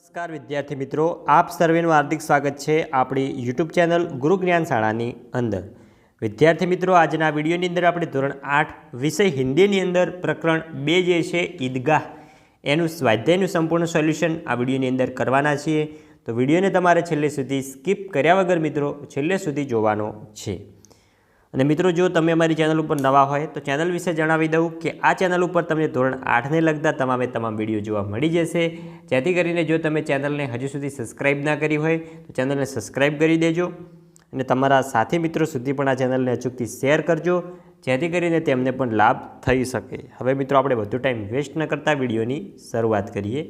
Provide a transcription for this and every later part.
નમસ્કાર, વિદ્યાર્થી મિત્રો. આપ સર્વેનું હાર્દિક સ્વાગત છે આપણી યુટ્યુબ ચેનલ ગુરુ જ્ઞાન શાળાની અંદર. વિદ્યાર્થી મિત્રો, આજના વિડીયોની અંદર આપણે ધોરણ આઠ વિષય હિન્દીની અંદર પ્રકરણ બે જે છે, ઈદગાહ, એનું સ્વાધ્યાયનું સંપૂર્ણ સોલ્યુશન આ વિડીયોની અંદર કરવાના છીએ. તો વિડીયોને તમારે છેલ્લે સુધી સ્કીપ કર્યા વગર મિત્રો, છેલ્લે સુધી જોવાનો છે. અને મિત્રો, જો તમે અમારી ચેનલ ઉપર નવા હોય તો ચેનલ વિશે જણાવી દઉં કે આ ચેનલ ઉપર તમને ધોરણ આઠને લગતા તમામે તમામ વીડિયો જોવા મળી જશે. જેથી કરીને જો તમે ચેનલને હજુ સુધી સબસ્ક્રાઇબ ના કરી હોય તો ચેનલને સબસ્ક્રાઇબ કરી દેજો અને તમારા સાથી મિત્રો સુધી પણ આ ચેનલને અચૂકથી શેર કરજો, જેથી કરીને તેમને પણ લાભ થઈ શકે. હવે મિત્રો, આપણે વધુ ટાઈમ વેસ્ટ ન કરતા વિડીયોની શરૂઆત કરીએ.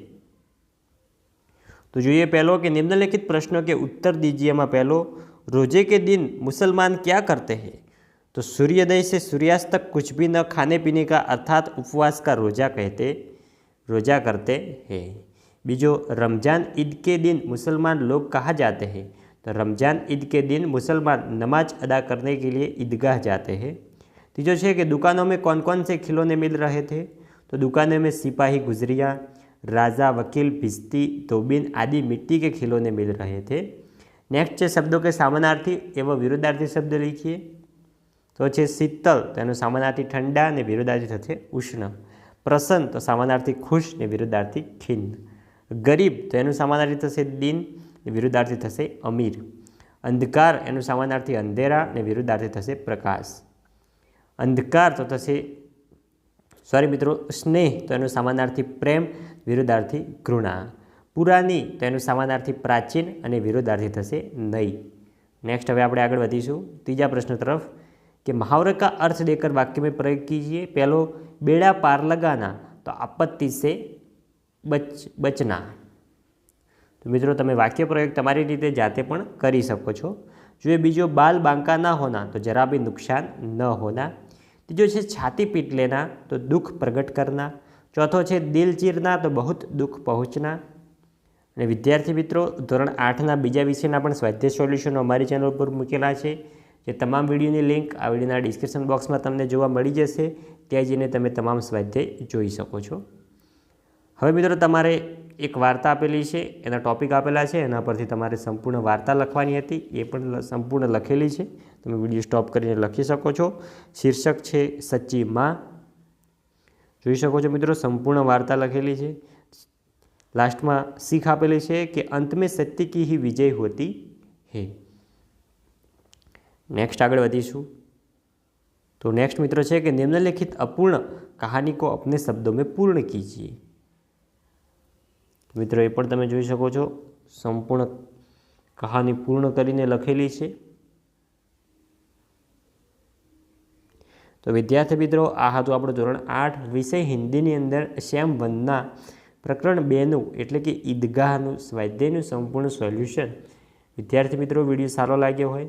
તો જોઈએ પહેલો કે નિમ્નલિખિત પ્રશ્નો કે ઉત્તર દીજીએમાં પહેલો, રોજે કે દિન મુસલમાન ક્યાં કરતે હૈ? तो सूर्योदय से सूर्यास्त तक कुछ भी न खाने पीने का अर्थात उपवास का रोजा कहते, रोजा करते हैं। बीजो, रमज़ान ईद के दिन मुसलमान लोग कहाँ जाते हैं? तो रमज़ान ईद के दिन मुसलमान नमाज़ अदा करने के लिए ईदगाह जाते हैं। तीजो है कि दुकानों में कौन कौन से खिलौने मिल रहे थे? तो दुकानों में सिपाही गुजरिया, राजा, वकील भिस्ती तोबिन आदि मिट्टी के खिलौने मिल रहे थे। नेक्स्ट शब्दों के समानार्थी एवं विरुद्धार्थी शब्द लिखिए। તો છે શીતલ, તો એનું સામાનાર્થી ઠંડા અને વિરુદ્ધાર્થી થશે ઉષ્ણ. પ્રસન્ન, તો સામાનાર્થી ખુશ ને વિરુદ્ધાર્થી ખિન્ન. ગરીબ, તો એનું સામાનાર્થી થશે દિન વિરુદ્ધાર્થી થશે અમીર. અંધકાર, એનું સામાનાર્થી અંધેરા ને વિરુદ્ધાર્થી થશે પ્રકાશ. અંધકાર, તો થશે સોરી મિત્રો, સ્નેહ, તો એનું સામાનાર્થી પ્રેમ, વિરુદ્ધાર્થી ઘૃણા. પુરાની, તો એનું સામાનાર્થી પ્રાચીન અને વિરુદ્ધાર્થી થશે નહીં નેક્સ્ટ હવે આપણે આગળ વધીશું. ત્રીજા પ્રશ્ન તરફ. कि मुहावरे का अर्थ देकर वाक्य में प्रयोग कीजिए पहलो बेड़ा पार लगाना तो आपत्ति से बच बचना તો મિત્રો તમે વાક્ય પ્રયોગ તમારી રીતે જાતે પણ કરી શકો છો જો એ બીજો બાલ બાંકા ના હોના તો જરા भी नुकसान ન होना ત્રીજો છે છાતી પીટ લેના તો દુઃખ પ્રગટ કરના ચોથો છે દિલ ચીરના તો બહુત દુઃખ પહોંચના અને વિદ્યાર્થી મિત્રો ધોરણ આઠના બીજા વિષયના પણ સ્વાધ્યાય સોલ્યુશનો અમારી ચેનલ ઉપર મૂકેલા છે જે તમામ વિડીયોની લિંક આ વિડીયોના ડિસ્ક્રિપ્શન બોક્સમાં તમને જોવા મળી જશે. ત્યાં જઈને તમે તમામ સ્વાધ્યાય જોઈ શકો છો. હવે મિત્રો તમારે એક વાર્તા આપેલી છે, એના ટોપિક આપેલા છે, એના પરથી તમારે સંપૂર્ણ વાર્તા લખવાની હતી, એ પણ સંપૂર્ણ લખેલી છે. તમે વીડિયો સ્ટોપ કરીને લખી શકો છો. શીર્ષક છે, સચ્ચી માં. જોઈ શકો છો મિત્રો, સંપૂર્ણ વાર્તા લખેલી છે. લાસ્ટમાં શીખ આપેલી છે કે, અંત મેં સત્ય કી વિજય હોતી હે. નેક્સ્ટ આગળ વધીશું. તો નેક્સ્ટ મિત્રો છે કે નિમ્નલિખિત અપૂર્ણ કહાની કો અપને શબ્દો મેં પૂર્ણ કીજીએ. મિત્રો, એ પણ તમે જોઈ શકો છો. સંપૂર્ણ કહાની પૂર્ણ કરીને લખેલી છે. તો વિદ્યાર્થી મિત્રો, આ હતું આપણું ધોરણ આઠ, વિષય હિન્દીની અંદર શ્યામ વંદના પ્રકરણ બેનું, એટલે કે ઈદગાહનું, સ્વાધ્યાયનું સંપૂર્ણ સોલ્યુશન. વિદ્યાર્થી મિત્રો, વીડિયો સારો લાગ્યો હોય